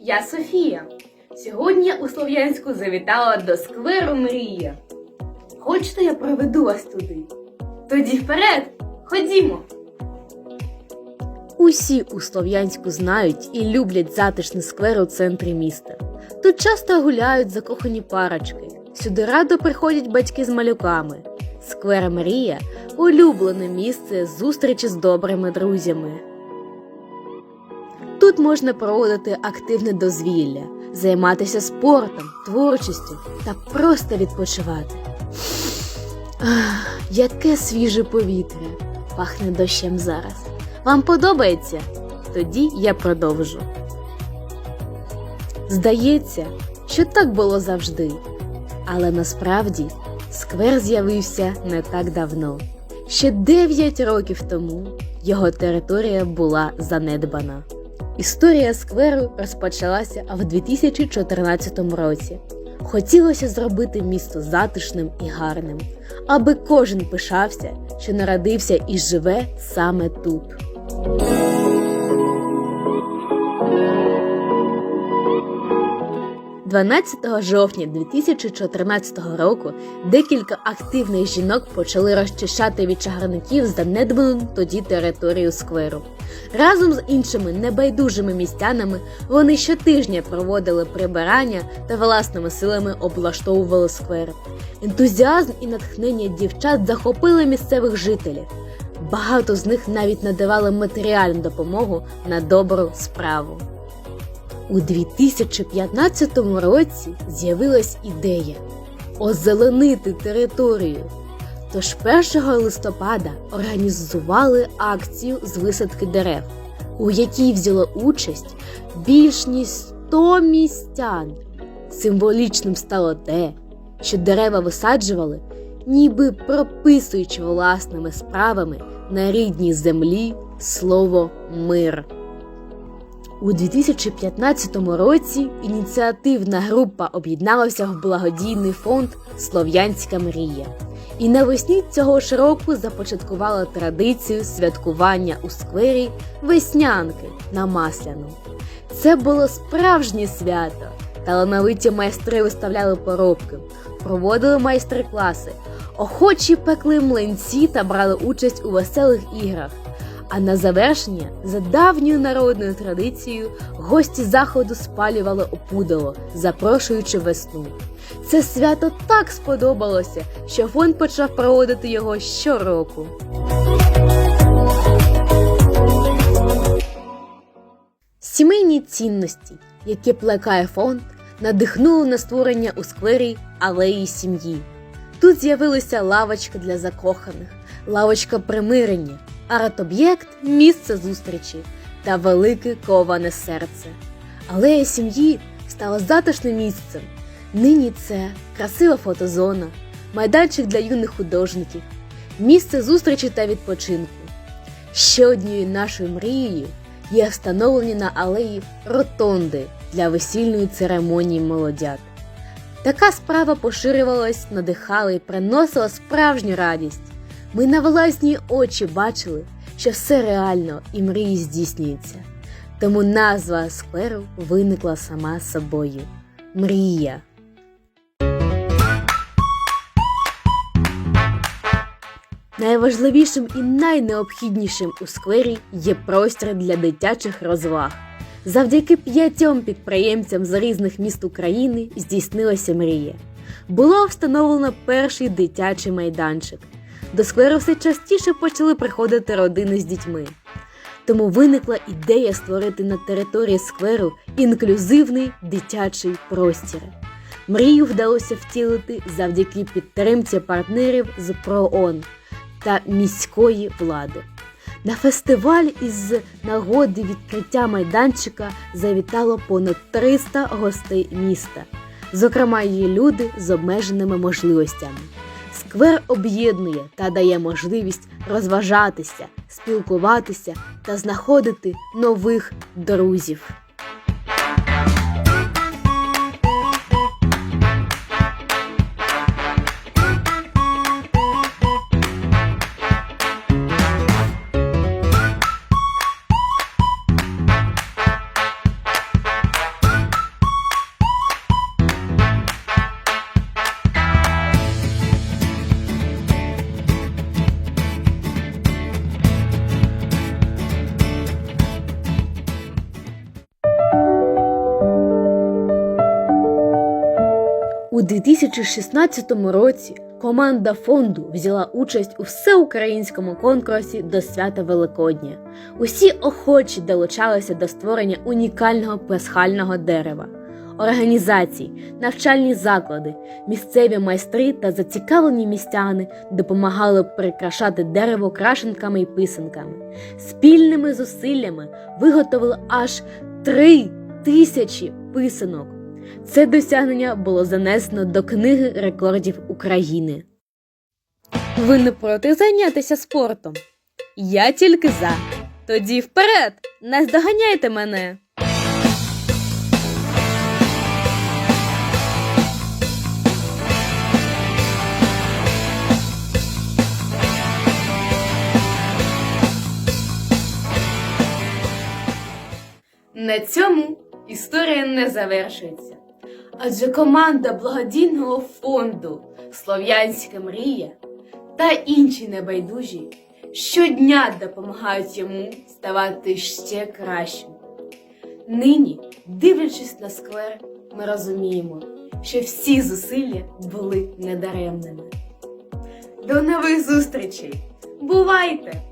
я Софія. Сьогодні у Слов'янську завітала до скверу Мрія. Хочете, я проведу вас туди? Тоді вперед, ходімо. Усі у Слов'янську знають і люблять затишний сквер у центрі міста. Тут часто гуляють закохані парочки. Сюди радо приходять батьки з малюками. Сквер Мрія улюблене місце зустрічі з добрими друзями. Тут можна проводити активне дозвілля, займатися спортом, творчістю та просто відпочивати. Ах, яке свіже повітря! Пахне дощем зараз. Вам подобається? Тоді я продовжу. Здається, що так було завжди. Але насправді сквер з'явився не так давно. Ще 9 років тому його територія була занедбана. Історія скверу розпочалася в 2014 році. Хотілося зробити місто затишним і гарним, аби кожен пишався, що народився і живе саме тут. – 12 жовтня 2014 року декілька активних жінок почали розчищати від чагарників занедбану тоді територію скверу. Разом з іншими небайдужими містянами вони щотижня проводили прибирання та власними силами облаштовували сквер. Ентузіазм і натхнення дівчат захопили місцевих жителів. Багато з них навіть надавали матеріальну допомогу на добру справу. У 2015 році з'явилась ідея озеленити територію. Тож 1 листопада організували акцію з висадки дерев, у якій взяло участь більш ніж 100 містян. Символічним стало те, що дерева висаджували, ніби прописуючи власними справами на рідній землі слово мир. У 2015 році ініціативна група об'єдналася в благодійний фонд Слов'янська мрія. І навесні цього ж року започаткувала традицію святкування у сквері веснянки на Масляну. Це було справжнє свято. Талановиті майстри виставляли поробки, проводили майстер-класи, охочі пекли млинці та брали участь у веселих іграх. А на завершення, за давньою народною традицією, гості заходу спалювали опудало, запрошуючи весну. Це свято так сподобалося, що фонд почав проводити його щороку. Сімейні цінності, які плекає фонд, надихнули на створення у сквері алеї сім'ї. Тут з'явилися лавочка для закоханих, лавочка примирення, арт-об'єкт місце зустрічі та велике коване серце. Алея сім'ї стала затишним місцем. Нині це красива фотозона, майданчик для юних художників, місце зустрічі та відпочинку. Ще однією нашою мрією є встановлені на алеї ротонди для весільної церемонії молодят. Така справа поширювалась, надихала і приносила справжню радість. Ми на власні очі бачили, що все реально і мрії здійснюються. Тому назва скверу виникла сама собою Мрія. Найважливішим і найнеобхіднішим у сквері є простір для дитячих розваг. Завдяки п'ятьом підприємцям з різних міст України здійснилася мрія. Було встановлено перший дитячий майданчик. До скверу все частіше почали приходити родини з дітьми. Тому виникла ідея створити на території скверу інклюзивний дитячий простір. Мрію вдалося втілити завдяки підтримці партнерів з ПРООН та міської влади. На фестиваль із нагоди відкриття майданчика завітало понад 300 гостей міста, зокрема її люди з обмеженими можливостями. Сквер об'єднує та дає можливість розважатися, спілкуватися та знаходити нових друзів. 2016 році команда фонду взяла участь у всеукраїнському конкурсі до свята Великодня. Усі охочі долучалися до створення унікального пасхального дерева. Організації, навчальні заклади, місцеві майстри та зацікавлені містяни допомагали прикрашати дерево крашенками і писанками. Спільними зусиллями виготовили аж три тисячі писанок. Це досягнення було занесено до книги рекордів України. Ви не проти зайнятися спортом? Я тільки за. Тоді вперед! Наздоганяйте мене! На цьому історія не завершується. Адже команда благодійного фонду Слов'янська мрія та інші небайдужі щодня допомагають йому ставати ще кращим. Нині, дивлячись на сквер, ми розуміємо, що всі зусилля були недаремними. До нових зустрічей! Бувайте!